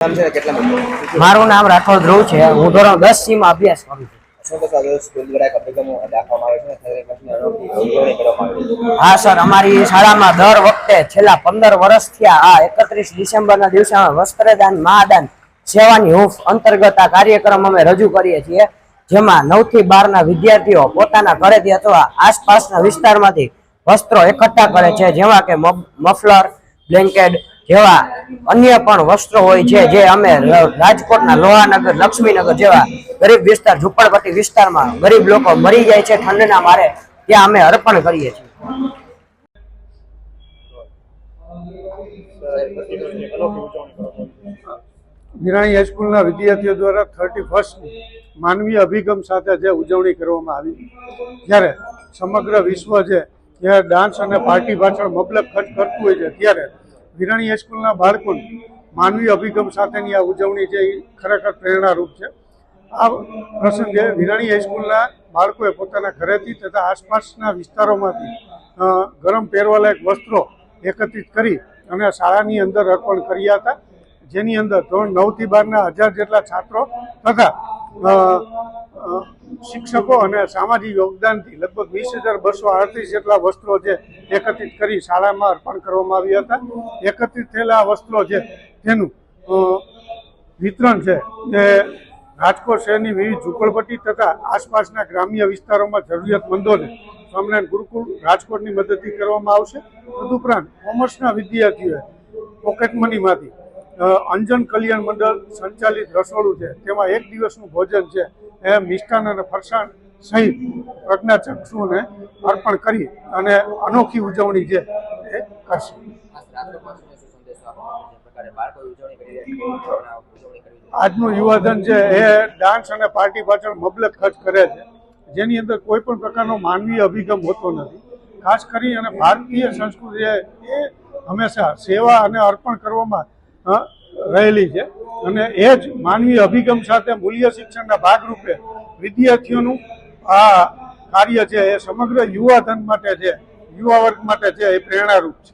મારું નામ રાઠોડ ધ્રુવ છે. હું ધોરણ દસ સી માં અભ્યાસ કરું છું. હા સર. અમારી શાળામાં દર વખતે છેલ્લા પંદર વર્ષથી આ એકત્રીસ ડિસેમ્બરના દિવસે વસ્ત્રદાન મહાદાન સેવાની હૂંફ અંતર્ગત આ કાર્યક્રમ અમે રજૂ કરીએ છીએ જેમાં નવથી બાર ના વિદ્યાર્થીઓ પોતાના ઘરેથી અથવા આસપાસના વિસ્તારમાંથી વસ્ત્રો એકઠા કરે છે જેવા કે મફ- મફલર બ્લેન્કેટ જેવા અન્ય પણ વસ્ત્રો હોય છે, જે અમે રાજકોટના લોહાનગર, લક્ષ્મીનગર જેવા ગરીબ વિસ્તાર, ઝુંપડપટ્ટી વિસ્તારમાં ગરીબ લોકો મરી જાય છે, ઠંડના મારે ત્યાં અમે અર્પણ કરીએ છીએ. નિરાણી હાઈસ્કૂલના વિદ્યાર્થીઓ દ્વારા થર્ટી ફર્સ્ટની માનવીય અભિગમ સાથે જે ઉજવણી કરવામાં આવી. જ્યારે સમગ્ર વિશ્વ જ્યારે ડાન્સ અને પાર્ટી પાછળ મબલક ખર્ચ કરતું હોય છે, ત્યારે વિરાણી હાઈસ્કૂલના બાળકોને માનવીય અભિગમ સાથેની આ ઉજવણી એ ખરેખર પ્રેરણારૂપ છે. આ પ્રસંગે વિરાણી હાઈસ્કૂલના બાળકોએ પોતાના ઘરેથી તથા આસપાસના વિસ્તારોમાંથી ગરમ પહેરવાલાયક વસ્ત્રો એકત્રિત કરી અને શાળાની અંદર અર્પણ કર્યા હતા. જેની અંદર ધોરણ નવથી બારના હજાર જેટલા છાત્રો તથા શિક્ષકો અને સામાજિક યોગદાનથી લગભગ વીસ હજાર બસો અડત્રીસ જેટલા વસ્ત્રો જે એકત્રિત કરી શાળામાં અર્પણ કરવામાં આવ્યા હતા. એકત્રિત થયેલા વસ્ત્રો છે તેનું વિતરણ છે એ રાજકોટ શહેરની વિવિધ ઝુંપડપટ્ટી તથા આસપાસના ગ્રામ્ય વિસ્તારોમાં જરૂરિયાતમંદોને સ્વામિનારાયણ ગુરુકુળ રાજકોટની મદદથી કરવામાં આવશે. તદુપરાંત કોમર્સના વિદ્યાર્થીઓએ પોકેટ મનીમાંથી અંજન કલ્યાણ મંડળ સંચાલિત રસોડું છે. તેમાં એક દિવસનું ભોજન છે. એ મિષ્ટાન અને ફરસાણ સહિત પ્રજ્ઞાચક્ષુને અર્પણ કરી અને અનોખી ઉજવણી છે એ કરશે. આજનું યુવાધન છે એ ડાન્સ અને પાર્ટી પાછળ મબલક ખર્ચ કરે છે. જેની અંદર કોઈ પણ પ્રકારનો માનવીય અભિગમ હોતો નથી. ખાસ કરી અને ભારતીય સંસ્કૃતિ એ હંમેશા સેવા અને અર્પણ કરવામાં રહેલી છે. અને એ જ માનવીય અભિગમ સાથે મૂલ્ય શિક્ષણના ભાગરૂપે વિદ્યાર્થીઓનું આ કાર્ય છે, એ સમગ્ર યુવાધન માટે છે, યુવા વર્ગ માટે છે, એ પ્રેરણારૂપ છે.